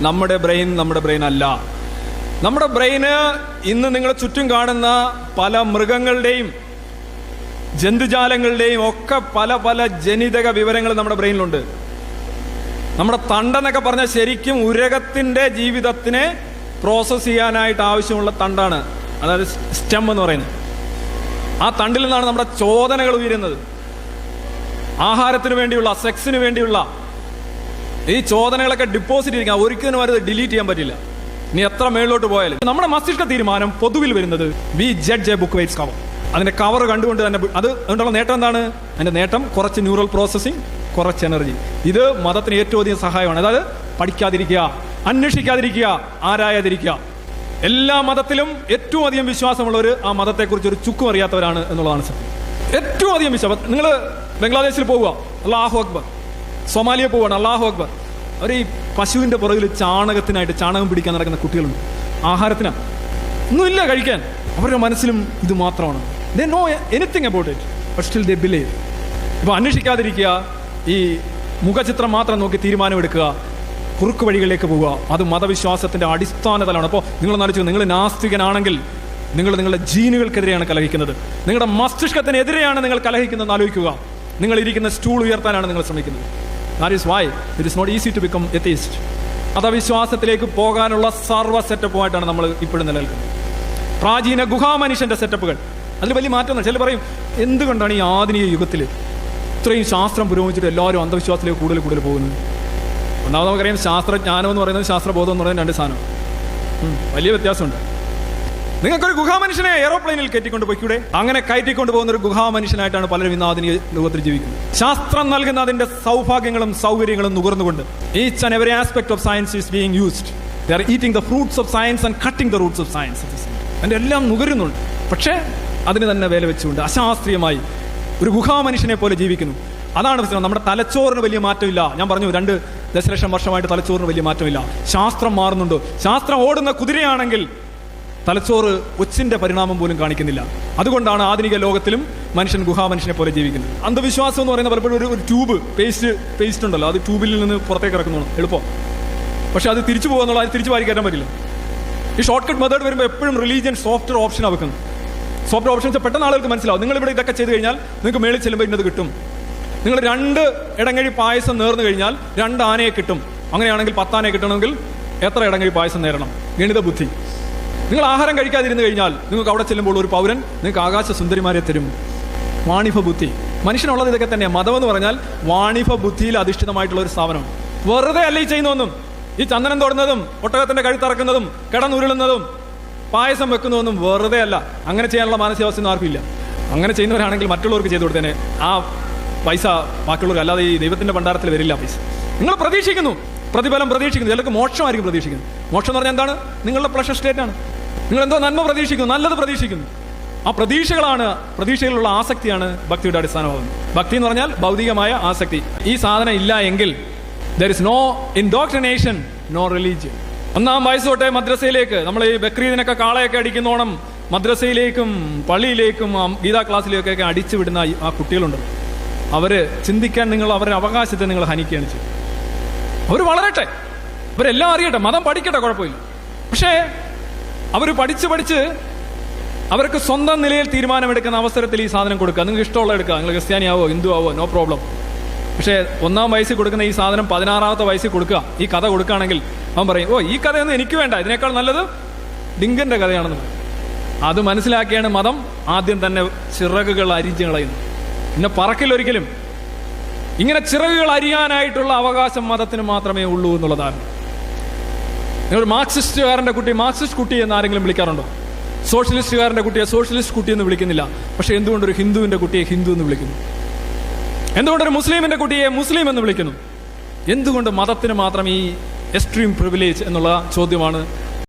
നമ്മുടെ ബ്രെയിൻ നമ്മുടെ ബ്രെയിൻ അല്ല. നമ്മുടെ ബ്രെയിന് ഇന്ന് നിങ്ങളെ ചുറ്റും കാണുന്ന പല മൃഗങ്ങളുടെയും ജന്തുജാലങ്ങളുടെയും ഒക്കെ പല പല ജനിതക വിവരങ്ങൾ നമ്മുടെ ബ്രെയിനിലുണ്ട്. നമ്മുടെ തണ്ടെന്നൊക്കെ പറഞ്ഞാൽ ശരിക്കും ഉരകത്തിന്റെ ജീവിതത്തിനെ പ്രോസസ്സ് ചെയ്യാനായിട്ട് ആവശ്യമുള്ള തണ്ടാണ്. അതായത് സ്റ്റെം എന്ന് പറയുന്നത്. ആ തണ്ടിൽ നിന്നാണ് നമ്മുടെ ചോദനകൾ ഉയരുന്നത്. ആഹാരത്തിന് വേണ്ടിയുള്ള സെക്സിന് വേണ്ടിയുള്ള ഈ ചോദനകളൊക്കെ ഡിപ്പോസിറ്റ് ഇരിക്കുക ഒരിക്കലും അത് ഡിലീറ്റ് ചെയ്യാൻ പറ്റില്ല. ഇനി എത്ര മേളിലോട്ട് പോയാലും. നമ്മുടെ മസ്തിഷ്ക തീരുമാനം പൊതുവിൽ വരുന്നത് we judge a book by its cover അതിന്റെ കവർ കണ്ടുകൊണ്ട് തന്നെ അത് അതുകൊണ്ടുള്ള നേട്ടം എന്താണ്? അതിന്റെ നേട്ടം കുറച്ച് ന്യൂറൽ പ്രോസസ്സിംഗ് കുറച്ച് എനർജി ഇത് മതത്തിന് ഏറ്റവും അധികം സഹായമാണ്. അതായത് പഠിക്കാതിരിക്കുക അന്വേഷിക്കാതിരിക്കുക ആരായാതിരിക്കുക. എല്ലാ മതത്തിലും ഏറ്റവും അധികം വിശ്വാസമുള്ളവർ ആ മതത്തെക്കുറിച്ച് ഒരു ചുക്കും അറിയാത്തവരാണ് എന്നുള്ളതാണ് സത്യം. ഏറ്റവും അധികം വിശ്വാസം. നിങ്ങൾ ബംഗ്ലാദേശിൽ പോവുക. അള്ളാഹു അക്ബർ. സൊമാലിയ പോവുകയാണ്. അള്ളാഹു അക്ബർ. അവർ ഈ പശുവിന്റെ പുറകിൽ ചാണകത്തിനായിട്ട് ചാണകം പിടിക്കാൻ നടക്കുന്ന കുട്ടികളുണ്ട്. ആഹാരത്തിനാ. ഒന്നുമില്ല കഴിക്കാൻ. അവരുടെ മനസ്സിലും ഇത് മാത്രമാണ്. They know anything about it but still they believe ഇപ്പോൾ അന്വേഷിക്കാതിരിക്കുക. ഈ മുഖചിത്രം മാത്രം നോക്കി തീരുമാനമെടുക്കുക. കുറുക്ക് വഴികളിലേക്ക് പോവുക. അത് മതവിശ്വാസത്തിന്റെ അടിസ്ഥാന തലമാണ് അപ്പോൾ നിങ്ങൾ നടിച്ചു നിങ്ങൾ നാസ്തികനാണെങ്കിൽ നിങ്ങൾ നിങ്ങളുടെ ജീനുകൾക്കെതിരെയാണ് കലഹിക്കുന്നത്. നിങ്ങളുടെ മസ്തിഷ്കത്തിനെതിരെയാണ് നിങ്ങൾ കലഹിക്കുന്നത് ആലോചിക്കുക. നിങ്ങൾ ഇരിക്കുന്ന സ്റ്റൂൾ ഉയർത്താനാണ് നിങ്ങൾ ശ്രമിക്കുന്നത്. That is why it is not easy to become atheist മതവിശ്വാസത്തിലേക്ക് പോകാനുള്ള സർവ സെറ്റപ്പുമായിട്ടാണ് നമ്മൾ ഇപ്പോഴും നിലനിൽക്കുന്നത്. പ്രാചീന ഗുഹാമനുഷ്യന്റെ സെറ്റപ്പുകൾ അതിൽ വലിയ മാറ്റം ചില പറയും എന്തുകൊണ്ടാണ് ഈ ആധുനിക യുഗത്തിൽ ഇത്രയും ശാസ്ത്രം പുരോഗമിച്ചിട്ട് എല്ലാവരും അന്ധവിശ്വാസത്തിലേക്ക് കൂടുതൽ കൂടുതൽ പോകുന്നത്? ഒന്നാമത് നമുക്കറിയാം ശാസ്ത്രജ്ഞാനം എന്ന് പറയുന്നത് ശാസ്ത്രബോധം എന്ന് പറയുന്നത് രണ്ട് സാധനം. വലിയ വ്യത്യാസമുണ്ട്. നിങ്ങൾക്കൊരു ഗുഹാമനുഷ്യനെ എയറോപ്ലെയിനിൽ കയറ്റിക്കൊണ്ട് പോയിക്കൂടെ? അങ്ങനെ കയറ്റിക്കൊണ്ട് പോകുന്ന ഒരു ഗുഹാമനുഷ്യനായിട്ടാണ് പലരും ഇന്ന് ആധുനിക ലോകത്തിൽ ജീവിക്കുന്നത്. ശാസ്ത്രം നൽകുന്ന അതിന്റെ സൗഭാഗ്യങ്ങളും സൗകര്യങ്ങളും നുകർന്നുകൊണ്ട് each and every aspect of science is being used they're eating the fruits of science and cutting the roots of science അതിന്റെ എല്ലാം നുകരുന്നുണ്ട്. പക്ഷേ അതിന് തന്നെ വില വെച്ചുകൊണ്ട് അശാസ്ത്രീയമായി ഒരു ഗുഹാമനുഷ്യനെ പോലെ ജീവിക്കുന്നു. അതാണ് പ്രശ്നം. നമ്മുടെ തലച്ചോറിന് വലിയ മാറ്റമില്ല. ഞാൻ പറഞ്ഞു രണ്ട് ദശലക്ഷം വർഷമായിട്ട് തലച്ചോറിന് വലിയ മാറ്റമില്ല. ശാസ്ത്രം മാറുന്നുണ്ട്. ശാസ്ത്രം ഓടുന്ന കുതിരയാണെങ്കിൽ തലച്ചോറ് ഒച്ചിന്റെ പരിണാമം പോലും കാണിക്കുന്നില്ല. അതുകൊണ്ടാണ് ആധുനിക ലോകത്തിലും മനുഷ്യൻ ഗുഹാമനുഷ്യനെ പോലെ ജീവിക്കുന്നത്. അന്ധവിശ്വാസം എന്ന് പറയുന്ന പലപ്പോഴും ഒരു ഒരു ട്യൂബ് പേസ്റ്റ് പേസ്റ്റ് ഉണ്ടല്ലോ. അത് ട്യൂബിൽ നിന്ന് പുറത്തേക്ക് ഇറക്കുന്നു എളുപ്പം. പക്ഷെ അത് തിരിച്ചു പോകുന്നുള്ള അത് തിരിച്ചു വാരി കയറ്റാൻ പറ്റില്ല. ഈ ഷോർട്ട് കട്ട് മെത്തേഡ് വരുമ്പോൾ എപ്പോഴും റിലീജിയൻ സോഫ്റ്റ്വെയർ ഓപ്ഷൻ വെക്കുന്നത്. സോഫ്റ്റ്വെയർ ഓപ്ഷൻസ് പെട്ടെന്ന് ആളുകൾക്ക് മനസ്സിലാവും. നിങ്ങൾ ഇവിടെ ഇതൊക്കെ ചെയ്ത് കഴിഞ്ഞാൽ നിങ്ങൾക്ക് മേളിൽ ചെല്ലുമ്പോൾ ഇന്നത് കിട്ടും. നിങ്ങൾ രണ്ട് ഇടങ്ങഴി പായസം നേർന്നു കഴിഞ്ഞാൽ രണ്ട് ആനയെ കിട്ടും. അങ്ങനെയാണെങ്കിൽ പത്താനയെ കിട്ടണമെങ്കിൽ എത്ര ഇടങ്ങഴി പായസം നേരണം? ഗണിത ബുദ്ധി നിങ്ങൾ ആഹാരം കഴിക്കാതിരുന്നു കഴിഞ്ഞാൽ നിങ്ങൾക്ക് അവിടെ ചെല്ലുമ്പോൾ ഒരു പൗരൻ നിങ്ങൾക്ക് ആകാശ സുന്ദരിമാരെ തരും. വാണിഭ ബുദ്ധി മനുഷ്യനുള്ളത് ഇതൊക്കെ തന്നെ മതം എന്ന് പറഞ്ഞാൽ വാണിഭ ബുദ്ധിയിൽ അധിഷ്ഠിതമായിട്ടുള്ള ഒരു സ്ഥാപനം വെറുതെ അല്ല ഈ ചെയ്യുന്നതൊന്നും ഈ ചന്ദനം തൊടുന്നതും ഒട്ടകത്തിന്റെ കഴുത്തറക്കുന്നതും കിടന്നുരുളുന്നതും പായസം വെക്കുന്നതൊന്നും വെറുതെ അല്ല. അങ്ങനെ ചെയ്യാനുള്ള മാനസികാവസ്ഥ ഒന്നും ആർക്കും ഇല്ല. അങ്ങനെ ചെയ്യുന്നവരാണെങ്കിൽ മറ്റുള്ളവർക്ക് ചെയ്തു കൊടുത്തേനെ. ആ പൈസ ബാക്കിയുള്ളവർക്ക് അല്ലാതെ ഈ ദൈവത്തിന്റെ ഭണ്ഡാരത്തിൽ വരില്ല പൈസ. നിങ്ങൾ പ്രതീക്ഷിക്കുന്നു. പ്രതിഫലം പ്രതീക്ഷിക്കുന്നു. ചിലർക്ക് മോക്ഷമായിരിക്കും പ്രതീക്ഷിക്കുന്നത്. മോക്ഷം എന്ന് പറഞ്ഞാൽ എന്താണ്? നിങ്ങളുടെ പ്രഷർ സ്റ്റേറ്റ് ആണ്. നിങ്ങൾ എന്തോ നന്മ പ്രതീക്ഷിക്കുന്നു നല്ലത് പ്രതീക്ഷിക്കുന്നു. ആ പ്രതീക്ഷകളാണ് പ്രതീക്ഷയിലുള്ള ആസക്തിയാണ് ഭക്തിയുടെ അടിസ്ഥാനമാകുന്നത്. ഭക്തി എന്ന് പറഞ്ഞാൽ ഭൗതികമായ ആസക്തി. ഈ സാധനം ഇല്ല എങ്കിൽ there is no indoctrination no religion ഒന്നാം വയസ്സ് തൊട്ടേ മദ്രസയിലേക്ക് നമ്മൾ ഈ ബക്രീദിനൊക്കെ കാളയൊക്കെ അടിക്കുന്നോണം മദ്രസയിലേക്കും പള്ളിയിലേക്കും ഗീതാ ക്ലാസ്സിലേക്കൊക്കെ അടിച്ചു വിടുന്ന ആ കുട്ടികളുണ്ട്. അവർ ചിന്തിക്കാൻ നിങ്ങൾ അവരുടെ അവകാശത്തെ നിങ്ങൾ ഹനിക്കുകയാണ് ചെയ്യും അവർ വളരട്ടെ. അവരെല്ലാം അറിയട്ടെ. മതം പഠിക്കട്ടെ കുഴപ്പമില്ല. പക്ഷേ അവർ പഠിച്ച് പഠിച്ച് അവർക്ക് സ്വന്തം നിലയിൽ തീരുമാനമെടുക്കുന്ന അവസരത്തിൽ ഈ സാധനം കൊടുക്കുക. നിങ്ങൾക്ക് ഇഷ്ടമുള്ള എടുക്കുക. നിങ്ങൾ ക്രിസ്ത്യാനിയാവോ ഹിന്ദു ആവോ നോ പ്രോബ്ലം പക്ഷേ ഒന്നാം വയസ്സിൽ കൊടുക്കുന്ന ഈ സാധനം പതിനാറാമത്തെ വയസ്സിൽ കൊടുക്കുക. ഈ കഥ കൊടുക്കുകയാണെങ്കിൽ അവൻ പറയും ഓ ഈ കഥയൊന്നും എനിക്ക് വേണ്ട. ഇതിനേക്കാൾ നല്ലത് ഡിങ്കന്റെ കഥയാണെന്ന് അത് മനസ്സിലാക്കിയാണ് മതം ആദ്യം തന്നെ ചിറകുകൾ അരിഞ്ഞു കളയുന്നു പിന്നെ പറക്കില്ലൊരിക്കലും ഇങ്ങനെ ചിറകുകൾ അരിയാനായിട്ടുള്ള അവകാശം മതത്തിന് മാത്രമേ ഉള്ളൂ എന്നുള്ളതാണ്. നിങ്ങൾ മാർക്സിസ്റ്റുകാരന്റെ കുട്ടി മാർക്സിസ്റ്റ് കുട്ടി എന്ന് ആരെങ്കിലും വിളിക്കാറുണ്ടോ? സോഷ്യലിസ്റ്റുകാരന്റെ കുട്ടിയെ സോഷ്യലിസ്റ്റ് കുട്ടി എന്ന് വിളിക്കുന്നില്ല. പക്ഷേ എന്തുകൊണ്ട് ഒരു ഹിന്ദുവിന്റെ കുട്ടിയെ ഹിന്ദു എന്ന് വിളിക്കുന്നു? എന്തുകൊണ്ട് ഒരു മുസ്ലിമിന്റെ കുട്ടിയെ മുസ്ലിം എന്ന് വിളിക്കുന്നു? എന്തുകൊണ്ട് മതത്തിന് മാത്രം ഈ എക്സ്ട്രീം പ്രിവിലേജ് എന്നുള്ള ചോദ്യമാണ്